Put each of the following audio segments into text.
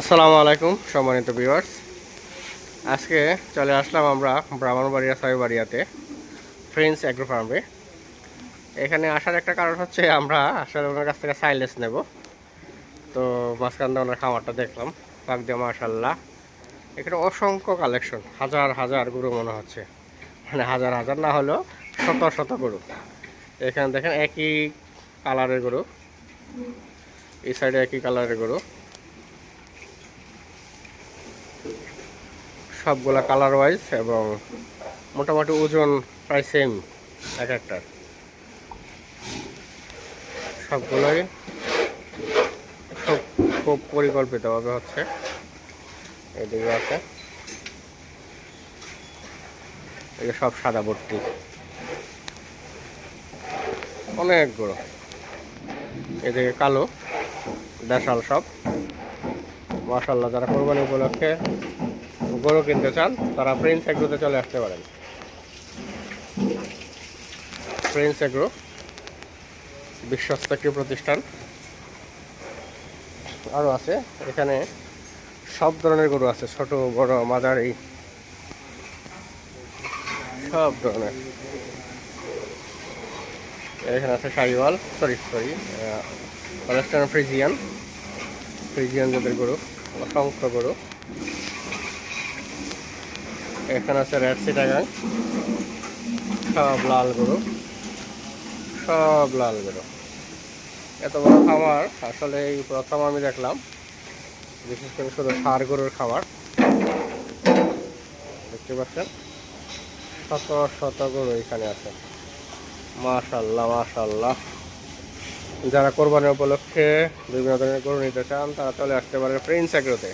আসসালামু আলাইকুম, সম্মানিত ভিউয়ার্স আজকে চলে আসলাম আমরা ব্রাহ্মণবাড়িয়া সাইবাড়িয়াতে ফ্রেন্ডস অ্যাগ্রো ফার্মে এখানে আসার একটা কারণ হচ্ছে আমরা আসলে ওনার কাছ থেকে সাইলেন্স নেব। তো মাঝখান দিয়ে ওনার খামারটা দেখলাম পাক দিয়ে মাশাল্লাহ এখানে অসংখ্য কালেকশন হাজার হাজার গরু মনে হচ্ছে। মানে হাজার হাজার না হলেও শত শত গরু। এখানে দেখেন একই কালারের গরু। এই সাইডে একই কালারের গরু। সবগুলা কালার ওয়াইজ এবং মোটামুটি ওজন প্রায় সেম এক একটার। সবগুলোই খুব খুব পরিকল্পিতভাবে হচ্ছে। এদিকে আছে। এই সব সাদা ভর্তি। অনেকগুলো। এদিকে কালো, দেশাল সব। মাসাল্লাহ যারা কোরবানি উপলক্ষে গরু কিনতে চান, তারা প্রিন্স এগ্রোতে চলে আসতে পারেন। প্রিন্স এগ্রো বিশ্বস্ত একটি প্রতিষ্ঠান। আরও আছে, এখানে সব ধরনের গরু আছে, ছোট, বড়, মাঝারি। সব ধরনের। এখানে আছে Sahiwal sorry sorry Friesian Friesian যাদের গরু, অসংখ্য গরু। এখানে আছে রেড সিটাগাং সব লাল গরু, সব লাল গরু। এত বড় খামার, আসলে এই প্রথম আমি দেখলাম, বিশেষ করে শুধু সার গরুর খাবার। দেখতে পাচ্ছেন? শত শত গরু এখানে আছে। মাশাল্লাহ মাশাল্লাহ যারা কোরবানির উপলক্ষে বিভিন্ন ধরনের গরু নিতে চান, তারা চলে আসতে পারে প্রিন্স এগ্রোতে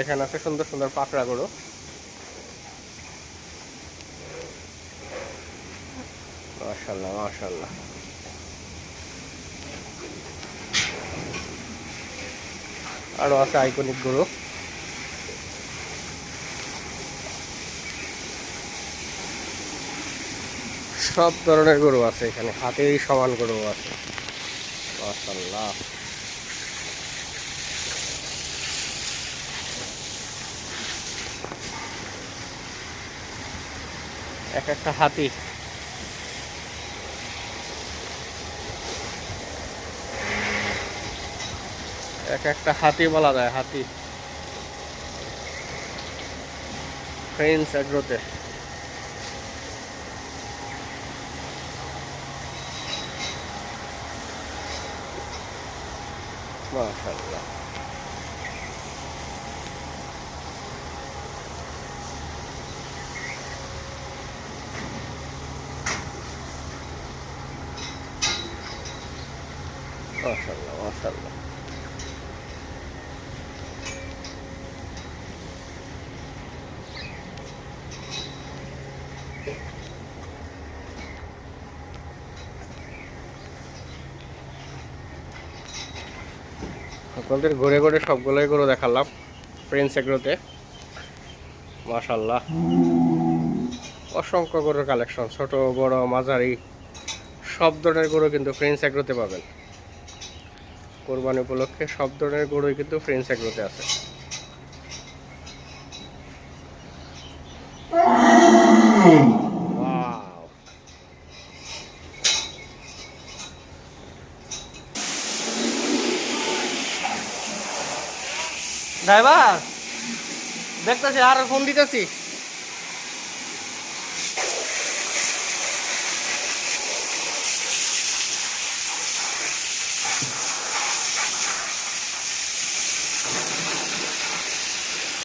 এখানে আছে সুন্দর সুন্দর পাকড়া গরু। মাশাল্লাহ মাশাল্লাহ আছে আইকনিক গরু। সব ধরনের গরু আছে এখানে, হাতেই সমান গরু আছে। এক একটা হাতি। এক একটা হাতি বলা যায় হাতি। ফ্রেন্স এগ্রোতে মাশাল্লাহ মাশাল্লাহ মাশাল্লাহ আপনাদের ঘুরে ঘুরে সবগুলোই গরু দেখালাম প্রিন্স এগ্রোতে মাশাল্লাহ অসংখ্য গরুর কালেকশন ছোট, বড়, মাঝারি, সব ধরনের গরু কিন্তু ফ্রেন্স এগ্রোতে পাবেন। কোরবানি উপলক্ষে সব ধরনের গরুই কিন্তু ফ্রেন্স এগ্রোতে আছে। Wow. ড্রাইভার দেখতেছি আর ফোন দিতেছি